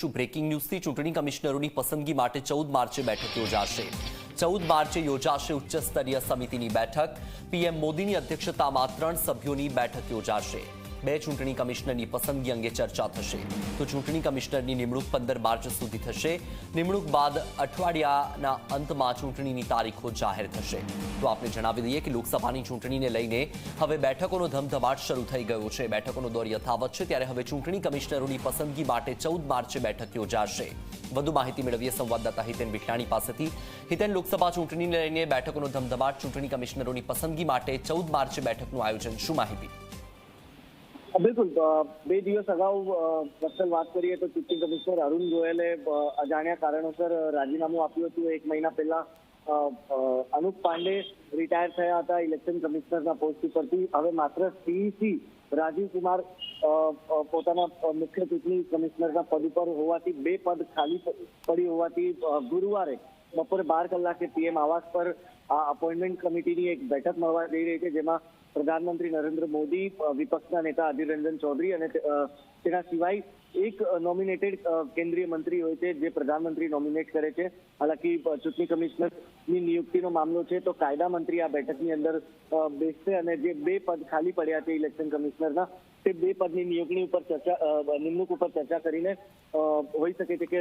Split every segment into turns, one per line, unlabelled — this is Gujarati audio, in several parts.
કરીશું બ્રેકિંગ ન્યૂઝથી ચૂંટણી કમિશનરોની પસંદગી માટે ચૌદ માર્ચે બેઠક યોજાશે. ચૌદ માર્ચે યોજાશે ઉચ્ચ સ્તરીય સમિતિની બેઠક. પીએમ મોદીની અધ્યક્ષતામાં ત્રણ સભ્યોની બેઠક યોજાશે. બે ચૂંટણી કમિશનરની પસંદગી અંગે ચર્ચા થશે. તો ચૂંટણી કમિશનરની નિમણૂક પંદર માર્ચ સુધી થશે. નિમણૂક બાદ અઠવાડિયાના અંતમાં ચૂંટણીની તારીખો જાહેર થશે. તો આપણે જણાવી દઈએ કે લોકસભાની ચૂંટણીને લઈને હવે બેઠકોનો ધમધમાટ શરૂ થઈ ગયો છે. બેઠકોનો દોર યથાવત છે. ત્યારે હવે ચૂંટણી કમિશનરોની પસંદગી માટે ચૌદ માર્ચે બેઠક યોજાશે. વધુ માહિતી મેળવીએ સંવાદદાતા હિતેન વિઠલાણી પાસેથી. હિતેન, લોકસભા ચૂંટણીને લઈને બેઠકોનો ધમધમાટ ચૂંટણી કમિશનરોની પસંદગી માટે ચૌદ માર્ચે બેઠકનું આયોજન. શું માહિતી?
બિલકુલ બે દિવસ અગાઉ પર્સનલ વાત કરીએ તો ચૂંટણી કમિશનર અરુણ ગોયલે અજાણ્યા કારણોસર રાજીનામું આપ્યું હતું એક મહિના પહેલા. અનુપ પાંડે રિટાયર થયા હતા ઇલેક્શન કમિશનરના પોસ્ટ ઉપરથી. હવે માત્ર સીઈસી રાજીવ કુમાર પોતાના મુખ્ય ચૂંટણી કમિશનરના પદ ઉપર હોવાથી, બે પદ ખાલી પડી હોવાથી ગુરુવારે બપોરે બાર કલાકે પીએમ આવાસ પર આ અપોઇન્ટમેન્ટ કમિટીની એક બેઠક મળવા જઈ રહી છે, જેમાં પ્રધાનમંત્રી નરેન્દ્ર મોદી વિપક્ષના નેતા અધીર રંજન ચૌધરી અને તેના સિવાય એક નોમિનેટેડ કેન્દ્રીય મંત્રી હોય છે, જે પ્રધાનમંત્રી નોમિનેટ કરે છે. હાલાકી ચૂંટણી કમિશનરની નિયુક્તિનો મામલો છે. તો કાયદા મંત્રી આ બેઠકની અંદર બેસશે અને જે બે પદ ખાલી પડ્યા છે ઇલેક્શન કમિશનરના તે બે પદની નિયુક્તિ ઉપર ચર્ચા નિમણૂક ઉપર ચર્ચા કરીને હોઈ શકે છે કે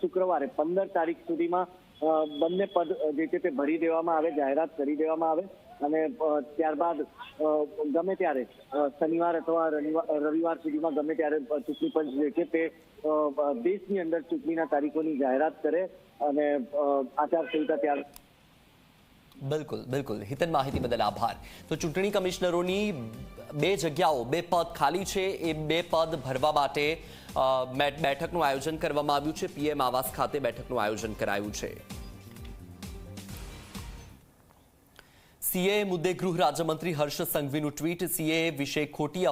શુક્રવારે પંદર તારીખ સુધીમાં બંને પદ જે છે તે ભરી દેવામાં આવે, જાહેરાત કરી દેવામાં આવે અને ત્યારબાદ ગમે ત્યારે શનિવાર અથવા રવિવાર સુધીમાં ગમે ત્યારે ચૂંટણી પંચ જે છે તે દેશની અંદર ચૂંટણીના તારીખોની જાહેરાત કરે અને આચારસંહિતા ત્યાર
બિલકુલ બિલકુલ. હિતન માહિતી બદલ આભાર. તો ચૂંટણી કમિશનરોની બે જગ્યાઓ, બે પદ ખાલી છે, એ બે પદ ભરવા માટે બેઠકનું આયોજન કરવામાં આવ્યું છે. પીએમ આવાસ ખાતે બેઠકનું આયોજન કરાયું છે. સીએ મુદ્દે ગૃહ રાજ્યમંત્રી હર્ષ સંઘવીનું ટ્વીટ. સીએ વિશે ખોટી